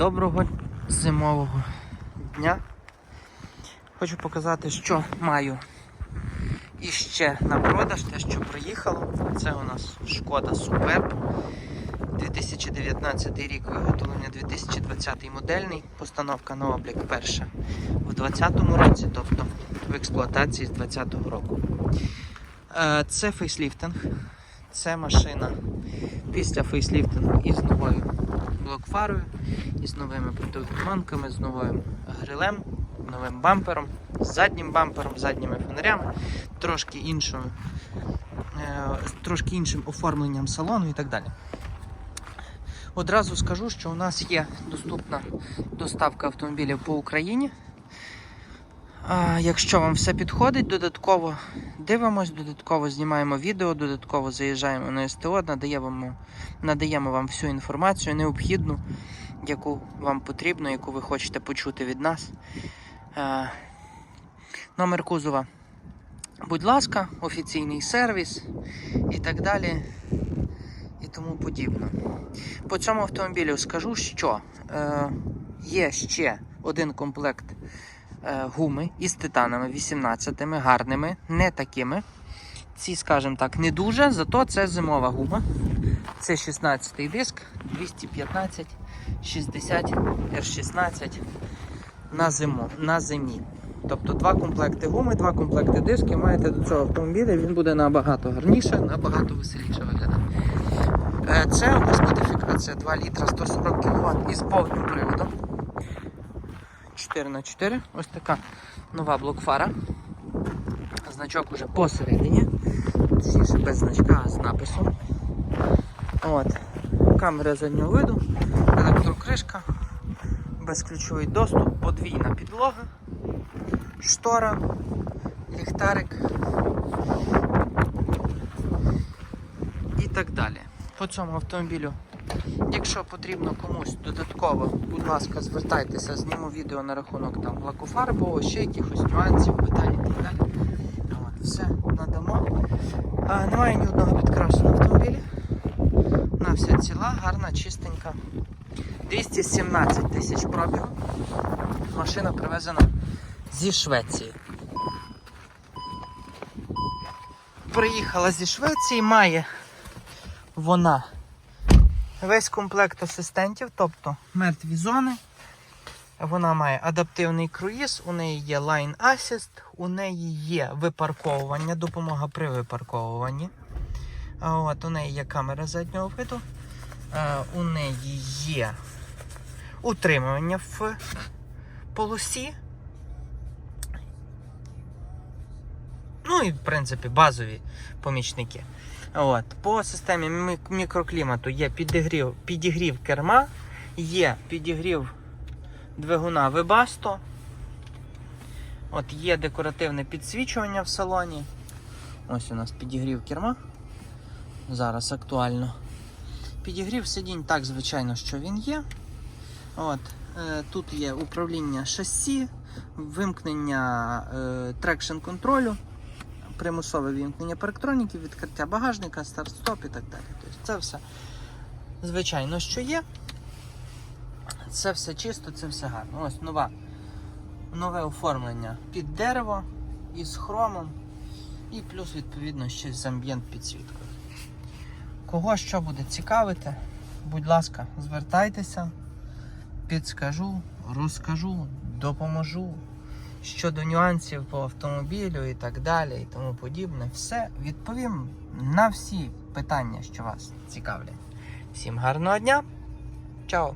Доброго зимового дня. Хочу показати, що маю іще на продаж, те, що приїхало. Це у нас шкода Superb. 2019 рік виготовлення 2020 модельний. Постановка на облік перша в 2020 році, тобто в експлуатації з 2020 року. Е, Це фейсліфтинг. Це машина після фейсліфтингу із новою блокфарою, із новими противотуманками, з новим грилем, новим бампером, з заднім бампером, з задніми фонарями, трошки іншим, е, трошки іншим оформленням салону і так далі. Одразу скажу, що у нас є доступна доставка автомобілів по Україні. Якщо вам все підходить, додатково дивимось, додатково знімаємо відео, додатково заїжджаємо на СТО, надаємо, надаємо вам всю інформацію необхідну, яку вам потрібно, яку ви хочете почути від нас. Номер кузова, будь ласка, офіційний сервіс і так далі. І тому подібне. По цьому автомобілю скажу, що е, є ще один комплект е, гуми із титанами 18 гарними, не такими. Ці, скажімо так, не дуже, зато це зимова гума. Це 16-й диск 215 60 R16 на зиму, на зимі. Тобто два комплекти гуми, два комплекти дисків маєте до цього автомобіля, він буде набагато гарніше, набагато веселіше виглядати. Е, Це у нас модифікація 2 літра 140 кВт із повним приводом. 4х4. Ось така нова блокфара. Значок уже посередині. Точніше без значка, а з написом. От. Камера заднього виду, електрокришка, безключовий доступ, подвійна підлога, штора, ліхтарик і так далі. По цьому автомобілю, якщо потрібно комусь додатково, будь ласка, звертайтеся, зніму відео на рахунок там лакофарбового, ще якихось нюансів, питань і так далі. От, все надамо. А, немає ні одного підкрасу на. Вона вся ціла, гарна, чистенька. 217 тисяч пробігу. Машина привезена зі Швеції. Приїхала зі Швеції, має вона весь комплект асистентів, тобто мертві зони. Вона має адаптивний круїз, у неї є Line Assist, у неї є випарковування, допомога при випарковуванні. От, у неї є камера заднього виду, у неї є утримування в полосі. Ну і в принципі базові помічники. От. По системі мікроклімату є підігрів, підігрів керма, є підігрів двигуна Webasto. От Є декоративне підсвічування в салоні. Ось у нас підігрів керма. Зараз актуально. Підігрів сидінь так, звичайно, що він є. От. Е, тут є управління шасі, вимкнення трекшн контролю примусове вімкнення парктроніки, відкриття багажника, старт-стоп і так далі. Тобто це все, звичайно, що є. Це все чисто, це все гарно. Ось нова, нове оформлення під дерево із хромом і плюс, відповідно, ще з амбієнт підсвіткою. Кого що буде цікавити, будь ласка, звертайтеся, підскажу, розкажу, допоможу щодо нюансів по автомобілю і так далі, і тому подібне, все відповім на всі питання, що вас цікавлять. Всім гарного дня. Чао!